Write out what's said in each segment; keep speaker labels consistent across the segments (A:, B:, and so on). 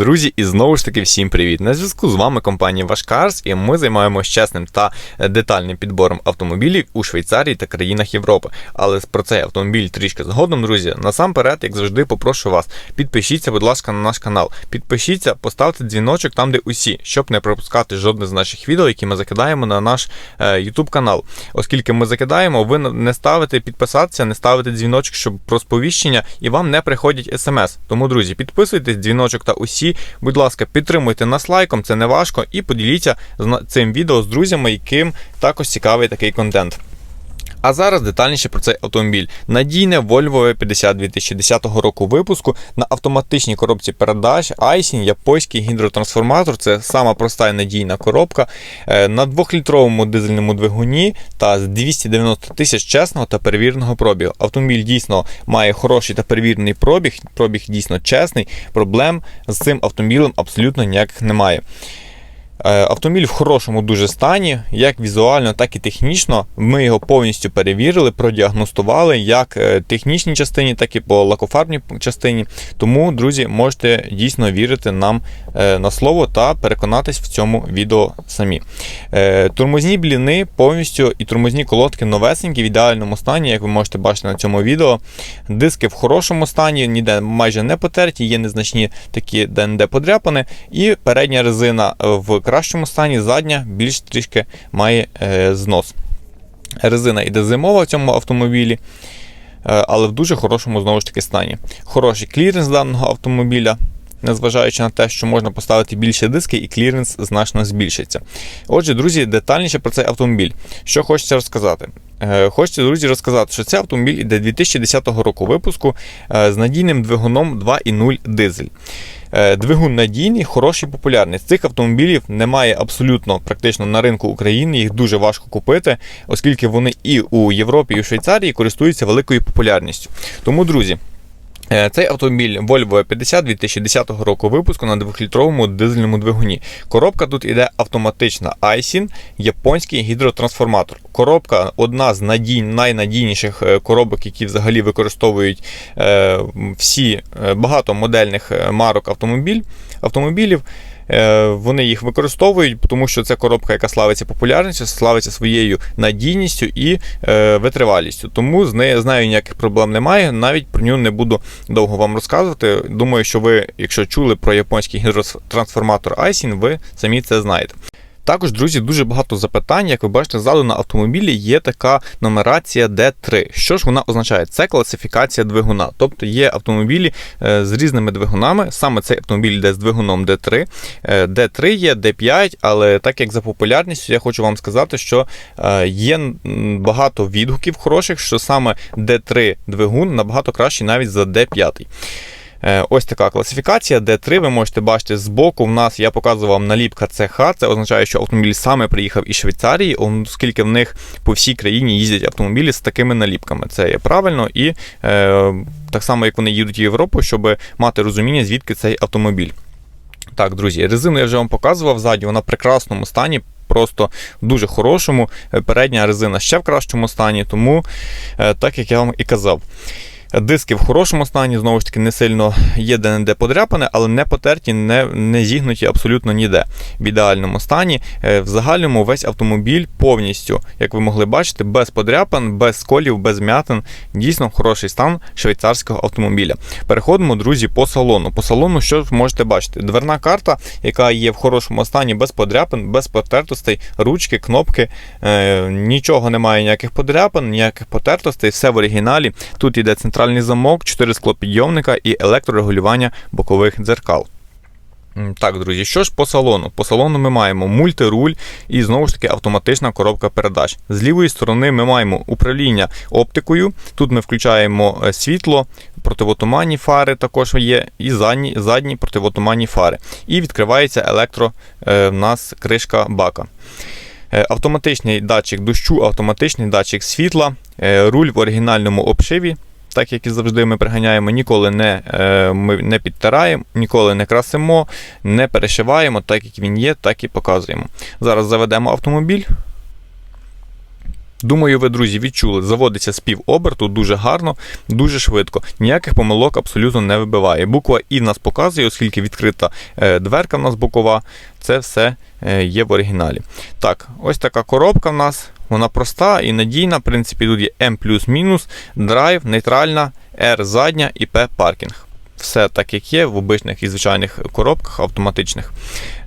A: Друзі, і знову ж таки всім привіт! На зв'язку з вами компанія Вашкарс, і ми займаємося чесним та детальним підбором автомобілів у Швейцарії та країнах Європи. Але про цей автомобіль трішки згодом, друзі. Насамперед, як завжди, попрошу вас, підпишіться, будь ласка, на наш канал. Підпишіться, поставте дзвіночок там, де усі, щоб не пропускати жодне з наших відео, які ми закидаємо на наш е, YouTube канал. Оскільки ми закидаємо, ви не ставите підписатися, не ставите дзвіночок, щоб про сповіщення, і вам не приходять смс. Тому, друзі, підписуйтесь, дзвіночок та усі усі, будь ласка, підтримуйте нас лайком, це не важко, і поділіться цим відео з друзями, яким також цікавий такий контент. А зараз детальніше про цей автомобіль. Надійне Volvo V50 2010 року випуску на автоматичній коробці передач Айсін, японський гідротрансформатор. Це сама проста і надійна коробка. Е, на 2-літровому дизельному двигуні та з 290 тисяч чесного та перевіреного пробігу. Автомобіль дійсно має хороший та перевірений пробіг. Пробіг дійсно чесний. Проблем з цим автомобілем абсолютно ніяких немає. Е, автомобіль в хорошому дуже стані, як візуально, так і технічно. Ми його повністю перевірили, продіагностували як е, технічній частині, так і по лакофарбній частині. Тому, друзі, можете дійсно вірити нам е, на слово та переконатись в цьому відео самі. Турмозні бліни повністю і турмозні колодки новесенькі в ідеальному стані, як ви можете бачити на цьому відео. Диски в хорошому стані, ніде майже не потерті, є незначні такі де подряпани. І передня резина в кращому стані, задня більш трішки має е, знос. Резина йде зимова в цьому автомобілі, е, але в дуже хорошому знову ж таки стані. Хороший кліренс даного автомобіля. Незважаючи на те, що можна поставити більше диски, і кліренс значно збільшиться. Отже, друзі, детальніше про цей автомобіль. Що хочеться розказати? Е, хочеться, друзі, розказати, що цей автомобіль іде 2010 року випуску з надійним двигуном 2.0 дизель. Е, двигун надійний, хороший, популярний. Цих автомобілів немає абсолютно практично на ринку України, їх дуже важко купити, оскільки вони і у Європі, і у Швейцарії користуються великою популярністю. Тому, друзі. Е, цей автомобіль Volvo 50 2010 року випуску на 2-літровому дизельному двигуні. Коробка тут іде автоматична Айсін, японський гідротрансформатор. Коробка одна з надій, найнадійніших е, коробок, які взагалі використовують е, всі багато модельних марок автомобіль, автомобілів. Е, вони їх використовують, тому що це коробка, яка славиться популярністю, славиться своєю надійністю і е, витривалістю. Тому з нею знаю ніяких проблем немає. Навіть про нього не буду довго вам розказувати. Думаю, що ви, якщо чули про японський гідротрансформатор Айсін, ви самі це знаєте. Також, друзі, дуже багато запитань. Як ви бачите, ззаду на автомобілі є така нумерація D3. Що ж вона означає? Це класифікація двигуна. Тобто є автомобілі е, з різними двигунами. Саме цей автомобіль йде з двигуном D3. D3 е, є, D5, але так як за популярністю, я хочу вам сказати, що е, є багато відгуків хороших, що саме D3 двигун набагато кращий навіть за D5. Е, ось така класифікація, де 3 ви можете бачити збоку. В нас я показував вам наліпка ЦХ. Це означає, що автомобіль саме приїхав із Швейцарії, оскільки в них по всій країні їздять автомобілі з такими наліпками. Це є правильно і е, так само, як вони їдуть в Європу, щоб мати розуміння, звідки цей автомобіль. Так, друзі, резину я вже вам показував ззаді, вона в прекрасному стані. Просто в дуже хорошому. Е, передня резина ще в кращому стані, тому так як я вам і казав. Диски в хорошому стані, знову ж таки, не сильно є де-не-де подряпане, але не потерті, не не зігнуті абсолютно ніде. В ідеальному стані. Е, в загальному весь автомобіль повністю, як ви могли бачити, без подряпин, без сколів, без м'ятин. Дійсно хороший стан швейцарського автомобіля. Переходимо, друзі, по салону. По салону, що ви можете бачити? Дверна карта, яка є в хорошому стані, без подряпин, без потертостей, ручки, кнопки. Е, Нічого немає, ніяких подряпин, ніяких потертостей, все в оригіналі. Тут іде центральний центральний замок, 4 склопідйомника і електрорегулювання бокових дзеркал. Так, друзі, що ж по салону? По салону ми маємо мультируль і знову ж таки автоматична коробка передач. З лівої сторони ми маємо управління оптикою. Тут ми включаємо е, світло, противотуманні фари також є, і задні задні противотуманні фари. І відкривається електро е, в нас кришка бака. Е, автоматичний датчик дощу, автоматичний датчик світла, руль в оригінальному обшиві так як і завжди ми приганяємо, ніколи не е, ми не підтираємо, ніколи не красимо, не перешиваємо, так як він є, так і показуємо. Зараз заведемо автомобіль. Думаю, ви, друзі, відчули, заводиться з півоберту дуже гарно, дуже швидко. Ніяких помилок абсолютно не вибиває. Буква І в нас показує, оскільки відкрита е, дверка в нас бокова, це все е, є в оригіналі. Так, ось така коробка в нас. Вона проста і надійна. В принципі, тут є М плюс-мінус, драйв, нейтральна, R задня і P паркінг. Все так, як є в обичних і звичайних коробках автоматичних.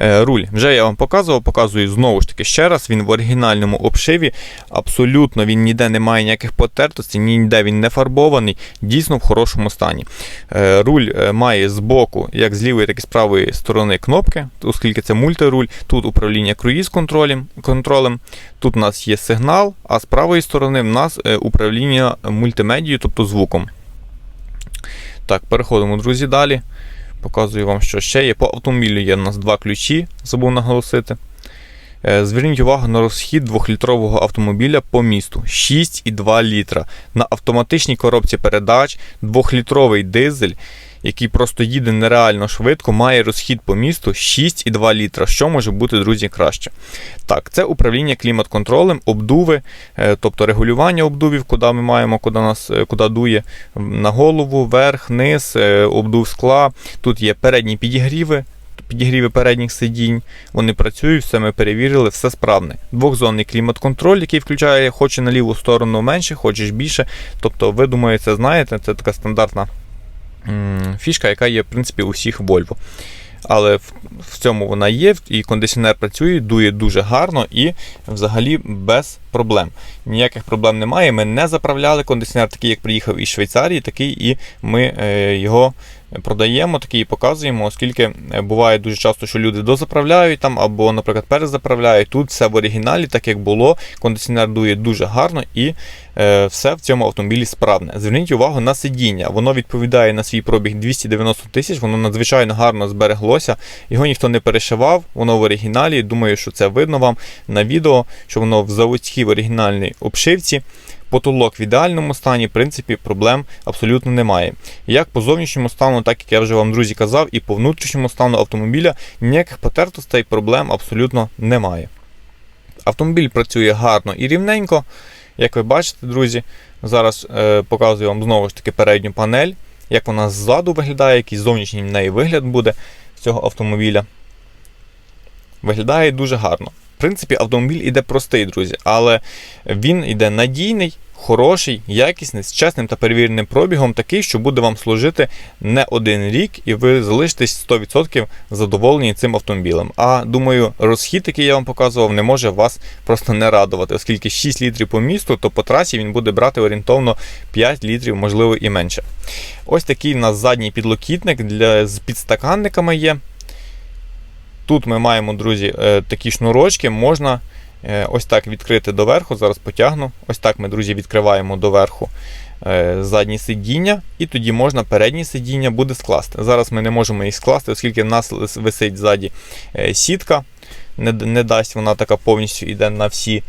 A: Е, руль вже я вам показував, показую знову ж таки ще раз. Він в оригінальному обшиві. Абсолютно він ніде не має ніяких потертостей, ніде він не фарбований, дійсно в хорошому стані. Е, Руль е, має з боку, як з лівої, так і з правої сторони кнопки, оскільки це мультируль. Тут управління круїз контролем. Тут у нас є сигнал, а з правої сторони в нас управління мультимедією, тобто звуком. Так, переходимо, друзі, далі. Показую вам, що ще є. По автомобілю є у нас два ключі, забув наголосити. Е, Зверніть увагу на розхід 2-літрового автомобіля по місту 6,2 літра. На автоматичній коробці передач 2-літровий дизель, який просто їде нереально швидко, має розхід по місту 6,2 літра. Що може бути, друзі, краще? Так, це управління клімат-контролем, обдуви, е, тобто регулювання обдувів, куди ми маємо, куди нас е, куди дує на голову, верх, низ, е, обдув скла. Тут є передні підігріви. Підігріви передніх сидінь, вони працюють, все ми перевірили, все справне. Двохзонний клімат-контроль, який включає хоче на ліву сторону менше, хочеш більше. Тобто, ви думаю, це знаєте, це така стандартна фішка, яка є в принципі у всіх Volvo. Але в, цьому вона є, і кондиціонер працює, дує дуже гарно і взагалі без проблем. Ніяких проблем немає. Ми не заправляли кондиціонер, такий, як приїхав із Швейцарії, такий і ми е, його продаємо, такий і показуємо, оскільки е, буває дуже часто, що люди дозаправляють там або, наприклад, перезаправляють. Тут все в оригіналі, так як було. Кондиціонер дує дуже гарно і е, все в цьому автомобілі справне. Зверніть увагу на сидіння. Воно відповідає на свій пробіг 290 тисяч, воно надзвичайно гарно збереглося. Його ніхто не перешивав, воно в оригіналі. Думаю, що це видно вам на відео, що воно в заводській в оригінальній обшивці. Потолок в ідеальному стані, в принципі, проблем абсолютно немає. Як по зовнішньому стану, так як я вже вам, друзі, казав, і по внутрішньому стану автомобіля ніяких потертостей проблем абсолютно немає. Автомобіль працює гарно і рівненько. Як ви бачите, друзі, зараз е, показую вам знову ж таки передню панель, як вона ззаду виглядає, який зовнішній в неї вигляд буде з цього автомобіля. Виглядає дуже гарно. В принципі, автомобіль іде простий, друзі, але він іде надійний, хороший, якісний, з чесним та перевіреним пробігом, такий, що буде вам служити не один рік, і ви залишитесь 100% задоволені цим автомобілем. А думаю, розхід, який я вам показував, не може вас просто не радувати, оскільки 6 літрів по місту, то по трасі він буде брати орієнтовно 5 літрів, можливо, і менше. Ось такий у нас задній підлокітник для, з підстаканниками є. Тут ми маємо, друзі, е, такі шнурочки, можна е, ось так відкрити доверху. Зараз потягну. Ось так ми, друзі, відкриваємо доверху е, задні сидіння, і тоді можна передні сидіння буде скласти. Зараз ми не можемо їх скласти, оскільки в нас висить ззаді сітка. Не, не дасть вона така повністю йде на всі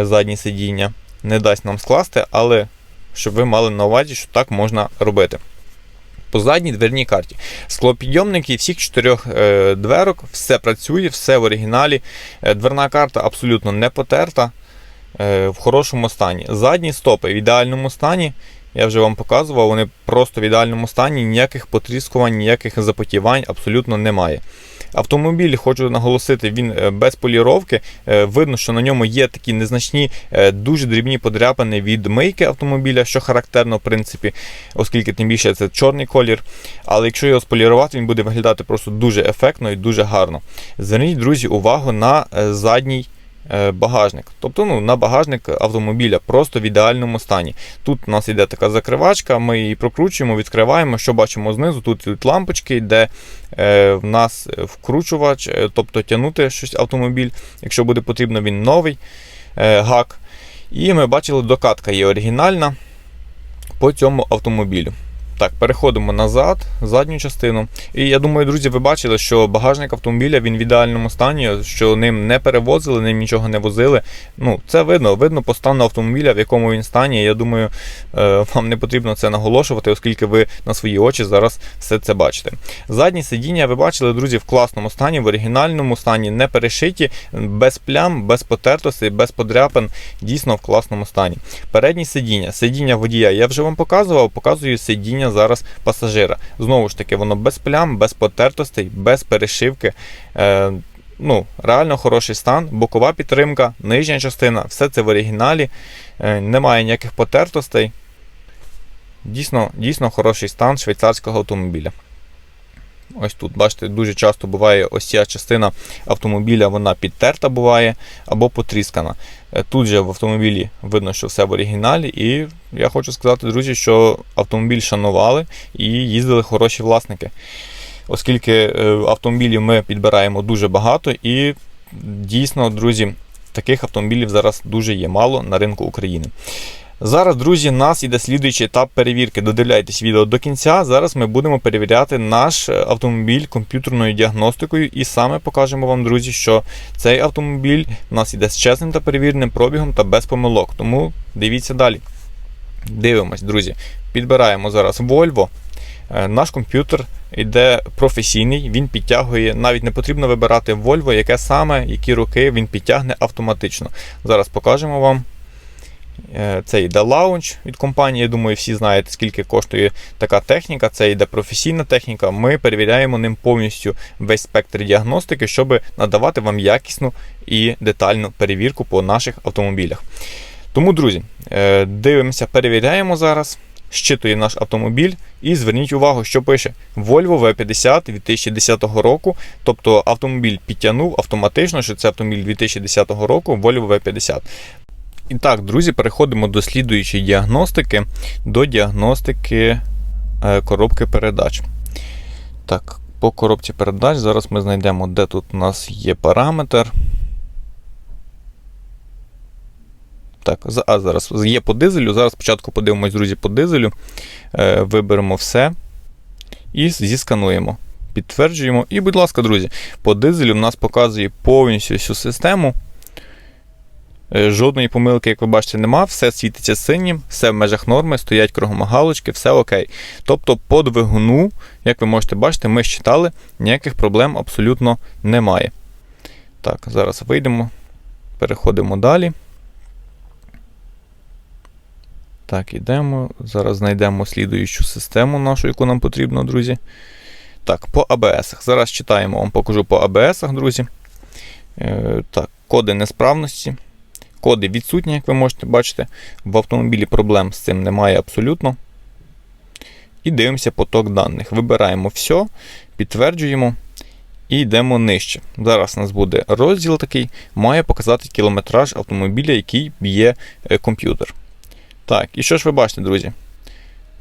A: задні сидіння. Не дасть нам скласти, але щоб ви мали на увазі, що так можна робити по задній дверній карті. Склопідйомники всіх чотирьох е, дверок, все працює, все в оригіналі. Е, дверна карта абсолютно не потерта, е, в хорошому стані. Задні стопи в ідеальному стані. Я вже вам показував, вони просто в ідеальному стані, ніяких потріскувань, ніяких запотівань абсолютно немає. Автомобіль, хочу наголосити, він е, без поліровки. Е, видно, що на ньому є такі незначні, е, дуже дрібні подряпини від мийки автомобіля, що характерно, в принципі, оскільки тим більше це чорний колір. Але якщо його сполірувати, він буде виглядати просто дуже ефектно і дуже гарно. Зверніть, друзі, увагу на задній. Багажник, тобто ну, на багажник автомобіля, просто в ідеальному стані. Тут у нас йде така закривачка, ми її прокручуємо, відкриваємо. Що бачимо знизу? Тут йдуть лампочки, де е, в нас вкручувач, е, тобто тягнути щось автомобіль. Якщо буде потрібно, він новий е, гак. І ми бачили, докатка є оригінальна по цьому автомобілю. Так, переходимо назад, задню частину. І я думаю, друзі, ви бачили, що багажник автомобіля він в ідеальному стані, що ним не перевозили, ним нічого не возили. Ну, це видно, видно по стану автомобіля, в якому він стані. Я думаю, е, вам не потрібно це наголошувати, оскільки ви на свої очі зараз все це бачите. Задні сидіння, ви бачили, друзі, в класному стані, в оригінальному стані, не перешиті, без плям, без потертостей, без подряпин, дійсно в класному стані. Передні сидіння, сидіння водія, я вже вам показував, показую сидіння зараз пасажира. Знову ж таки, воно без плям, без потертостей, без перешивки. Е, ну, Реально хороший стан, бокова підтримка, нижня частина, все це в оригіналі, е, немає ніяких потертостей. Дійсно, дійсно хороший стан швейцарського автомобіля. Ось тут, бачите, дуже часто буває ось ця частина автомобіля, вона підтерта буває або потріскана. Е, Тут же в автомобілі видно, що все в оригіналі, і я хочу сказати, друзі, що автомобіль шанували і їздили хороші власники. Оскільки е, автомобілів ми підбираємо дуже багато, і дійсно, друзі, таких автомобілів зараз дуже є мало на ринку України. Зараз, друзі, нас іде слідуючий етап перевірки. Додивляйтесь відео до кінця. Зараз ми будемо перевіряти наш е, автомобіль комп'ютерною діагностикою, і саме покажемо вам, друзі, що цей автомобіль у нас іде з чесним та перевіреним пробігом та без помилок. Тому дивіться далі. Дивимось, друзі. Підбираємо зараз Volvo. Е, Наш комп'ютер йде професійний, він підтягує, навіть не потрібно вибирати Volvo, яке саме, які роки він підтягне автоматично. Зараз покажемо вам. Це йде лаунч від компанії. Я думаю, всі знаєте, скільки коштує така техніка. Це йде професійна техніка. Ми перевіряємо ним повністю весь спектр діагностики, щоб надавати вам якісну і детальну перевірку по наших автомобілях. Тому, друзі, е, дивимося, перевіряємо зараз. Щитує наш автомобіль, і зверніть увагу, що пише Volvo V50 2010 року. Тобто автомобіль підтягнув автоматично, що це автомобіль 2010 року Volvo V50. І так, друзі, переходимо до слідуючої діагностики, до діагностики е, коробки передач. Так, по коробці передач зараз ми знайдемо, де тут у нас є параметр. Так, а зараз є по дизелю. Зараз спочатку подивимось, друзі, по дизелю. Е, виберемо все і зіскануємо. Підтверджуємо. І, будь ласка, друзі, по дизелю в нас показує повністю всю систему. Е, Жодної помилки, як ви бачите, нема, все світиться синім, все в межах норми, стоять кругом галочки, все окей. Тобто по двигуну, як ви можете бачити, ми считали, ніяких проблем абсолютно немає. Так, зараз вийдемо, переходимо далі. Так, ідемо. Зараз знайдемо слідуючу систему нашу, яку нам потрібно, друзі. Так, по АБС. Зараз читаємо, вам покажу по АБС, друзі. Е, так, коди несправності. Коди відсутні, як ви можете бачити. В автомобілі проблем з цим немає абсолютно. І дивимося поток даних. Вибираємо все, підтверджуємо і йдемо нижче. Зараз у нас буде розділ такий, має показати кілометраж автомобіля, який б'є е, комп'ютер. Так, і що ж ви бачите, друзі?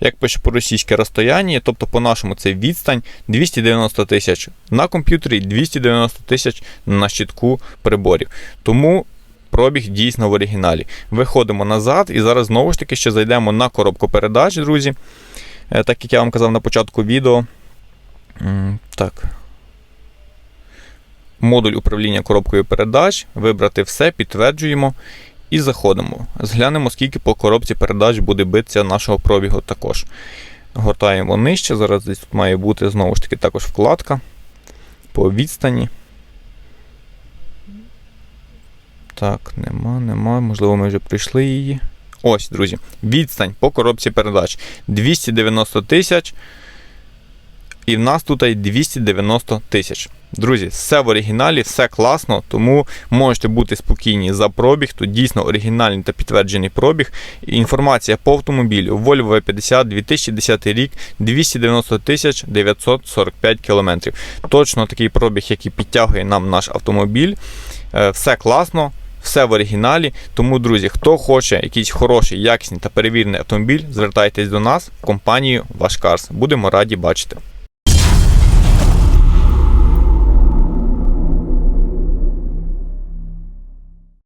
A: Як пише по-російськи розстояння, тобто по-нашому це відстань 290 тисяч на комп'ютері і 290 тисяч на щитку приборів. Тому пробіг дійсно в оригіналі. Виходимо назад і зараз знову ж таки ще зайдемо на коробку передач, друзі. Е, Так як я вам казав на початку відео. Так. Модуль управління коробкою передач. Вибрати все, підтверджуємо. І заходимо. Зглянемо, скільки по коробці передач буде битися нашого пробігу також. Гортаємо нижче. Зараз десь тут має бути знову ж таки також вкладка по відстані. Так, нема, нема. Можливо, ми вже прийшли її. Ось, друзі. Відстань по коробці передач 290 тисяч. І в нас тут і 290 тисяч. Друзі, все в оригіналі, все класно, тому можете бути спокійні за пробіг. Тут дійсно оригінальний та підтверджений пробіг. Інформація по автомобілю Volvo V50 2010 рік 290 тисяч 945 кілометрів. Точно такий пробіг, який підтягує нам наш автомобіль. Е, Все класно. Все в оригіналі. Тому, друзі, хто хоче якийсь хороший, якісний та перевірений автомобіль, звертайтесь до нас в компанію Ваш Карс. Будемо раді бачити.